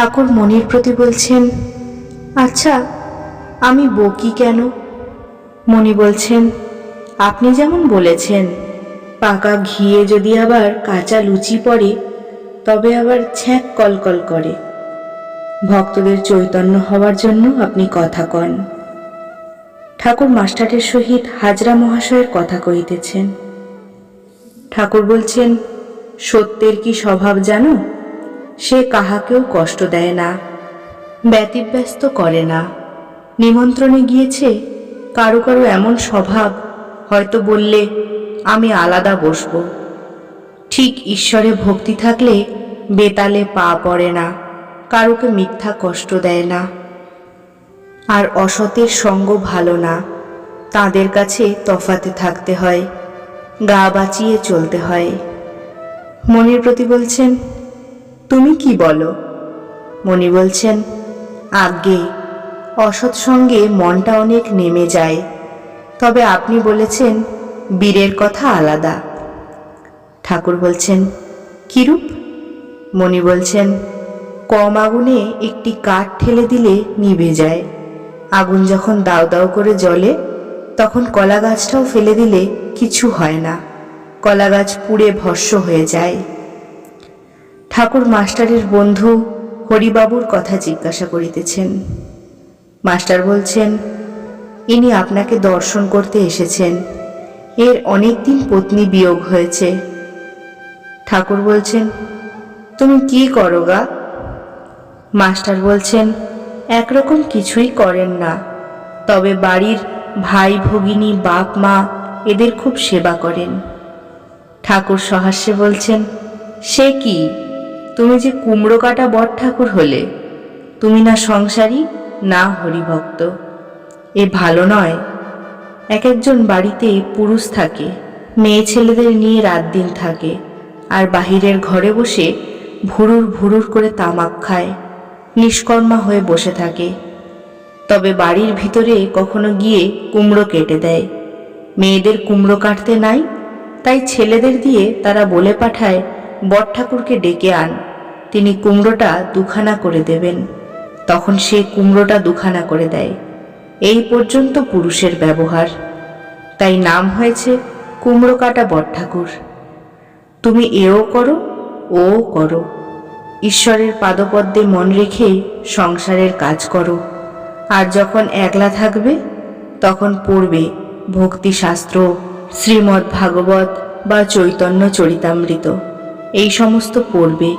ঠাকুর মনির প্রতি বলছেন আচ্ছা আমি বকি কেন? মণি বলছেন, আপনি যেমন বলেছেন, পাকা ঘিয়ে যদি আবার কাঁচা লুচি পড়ে, তবে আবার ছ্যাঁক কলকল করে। ভক্তদের চৈতন্য হওয়ার জন্য আপনি কথা কন। ঠাকুর মাস্টারের সহিত হাজরা মহাশয়ের কথা কহিতেছেন। ঠাকুর বলছেন, সত্যের কি স্বভাব জানো? সে কাহাকেও কষ্ট দেয় না, ব্যতিব্যস্ত করে না। নিমন্ত্রণে গিয়েছে, কারও কারও এমন স্বভাব, হয়তো বললে, আমি আলাদা বসব। ঠিক ঈশ্বরে ভক্তি থাকলে বেতালে পা পড়ে না, কারোকে মিথ্যা কষ্ট দেয় না। আর অসতের সঙ্গ ভালো না, তাদের কাছে তফাতে থাকতে হয়, গা বাঁচিয়ে চলতে হয়। মনির প্রতি বলছেন তুমি কি বলো? মণি বলছেন, আজ্ঞে, অসৎ সঙ্গে মনটা অনেক নেমে যায়। তবে আপনি বলেছেন, বীরের কথা আলাদা। ঠাকুর বলছেন, কিরূপ? মণি বলছেন, কম আগুনে একটি কাঠ ঠেলে দিলে নিভে যায়। আগুন যখন দাও দাও করে জ্বলে, তখন কলা গাছটাও ফেলে দিলে কিছু হয় না। কলা গাছ পুড়ে ভস্য হয়ে যায়। ঠাকুর মাস্টারের বন্ধু হরিবাবুর কথা জিজ্ঞাসা করিতেছেন। মাস্টার বলছেন, ইনি আপনাকে দর্শন করতে এসেছেন। এর অনেক দিন পত্নী বিয়োগ হয়েছে। ঠাকুর বলছেন, তুমি কি করো গা? মাস্টার বলছেন, একরকম কিছুই করেন না। তবে বাড়ির ভাই ভগিনী বাপ মা এদের খুব সেবা করেন। ঠাকুর সহাস্যে বলছেন, সে কি? তুমি যে কুমড়ো কাটা বট ঠাকুর হলে, তুমি না সংসারী, না হরিভক্ত। এ ভালো নয়, এক একজন বাড়িতে পুরুষ থাকে, মেয়ে ছেলেদের নিয়ে রাত দিন থাকে, আর বাহিরের ঘরে বসে ভুরুর ভুরুর করে তামাক খায়, নিষ্কর্মা হয়ে বসে থাকে। তবে বাড়ির ভিতরে কখনো গিয়ে কুমড়ো কেটে দেয়। মেয়েদের কুমড়ো কাটতে নাই, তাই ছেলেদের দিয়ে তারা বলে পাঠায় বট ঠাকুরকে ডেকে আন। তিনি কুমড়োটা দুখানা করে দেবেন। তখন সে কুমড়োটা দুখানা করে দেয়। এই পর্যন্ত পুরুষের ব্যবহার। তাই নাম হয়েছে কুমড়ো কাটা বট ঠাকুর তুমি এও করো, ও করো। ঈশ্বরের পাদপদ্মে মন রেখে সংসারের কাজ করো। আর যখন একলা থাকবে, তখন পড়বে ভক্তিশাস্ত্র শ্রীমদ্ ভাগবত বা চৈতন্য চরিতামৃত। এই সমস্ত পড়বে